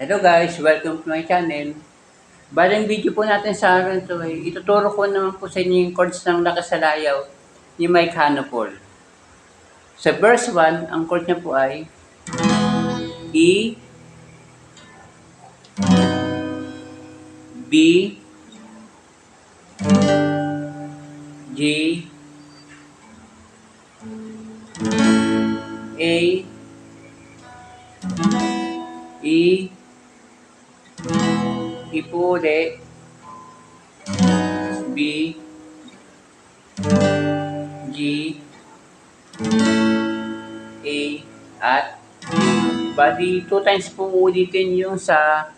Hello guys, welcome to my channel. Balang video po natin sa araw ito ay ituturo ko naman po sa inyo yung chords ng nakasalayaw ni Mike Hanopol. Sa verse 1, ang chord niya po ay E, B, G, A, E, E po ulit. B, G, A, at E. Bali, two times po ulitin yung sa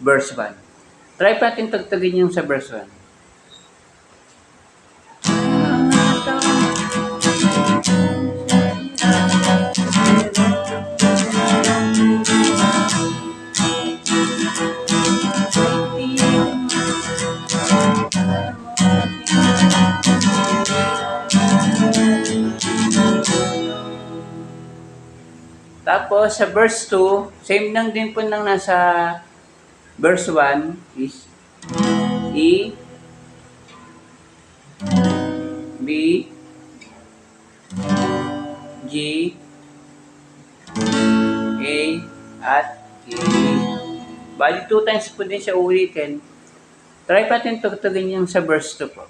verse 1. Try pa natin tagtagin yung sa verse 1. Tapos sa verse 2, same lang din po nang nasa verse 1 is E, B, G, A, at E. Bali two times po din siya ulitin. Try pa natin tugtugin yung sa verse 2 po.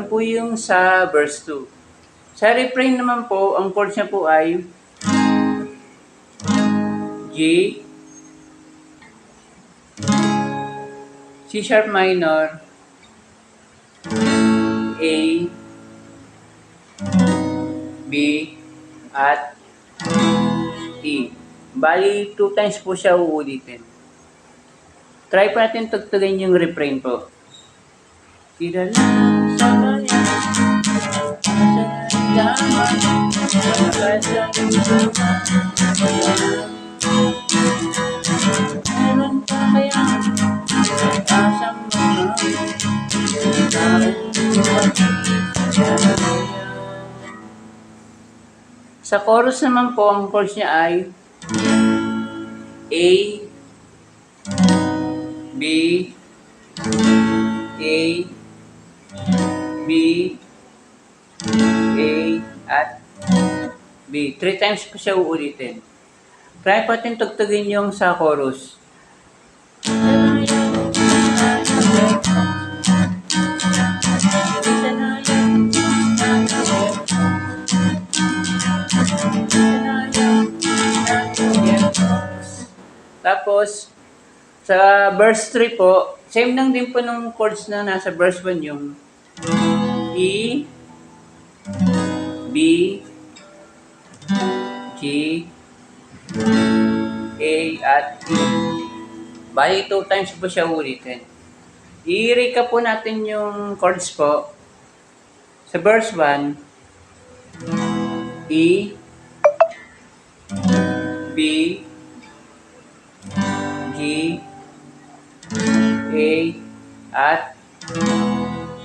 Yan po yung sa verse 2. Sa refrain naman po, ang chords niya po ay G, C sharp minor, A, B, at E. Bali, two times po siya uulitin. Try pa natin tugtugin yung refrain po. Kilala sa kanya, Meron pa kaya asang Sa chorus naman po, ang chords niya ay A, B, A, B, A, at B. Three times po siya uulitin. Try po natin tugtugin yung sa chorus. Tapos, sa verse 3 po, same lang din po nung chords na nasa verse 1 yung E, B, G, A, at E. Bali, two times po siya ulitin. I-recap po natin yung chords po. Sa verse 1, E, B, G, A, at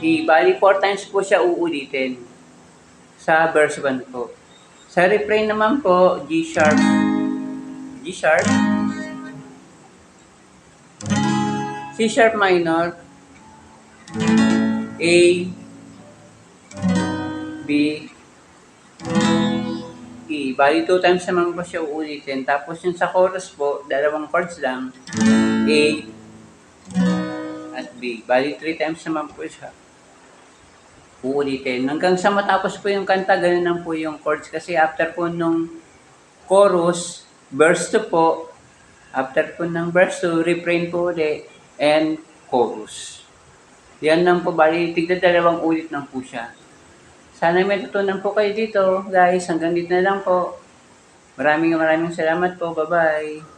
E. Bali, four times po siya uulitin sa verse 1 po. Sa refrain naman po, G sharp, G sharp, C sharp minor, A, B, E. Bali, two times naman po siya uulitin. Tapos yung sa chorus po, dalawang chords lang, A, at B. Bali, three times naman po siya uulitin. Hanggang sa matapos po yung kanta, ganun lang po yung chords. Kasi after po nung chorus, verse 2 po, after po ng verse 2, refrain po ulit, and chorus. Yan lang po, bali, tigda dalawang ulit lang po siya. Sana may tutunan po kayo dito, guys. Hanggang dito na lang po. Maraming maraming salamat po. Bye-bye.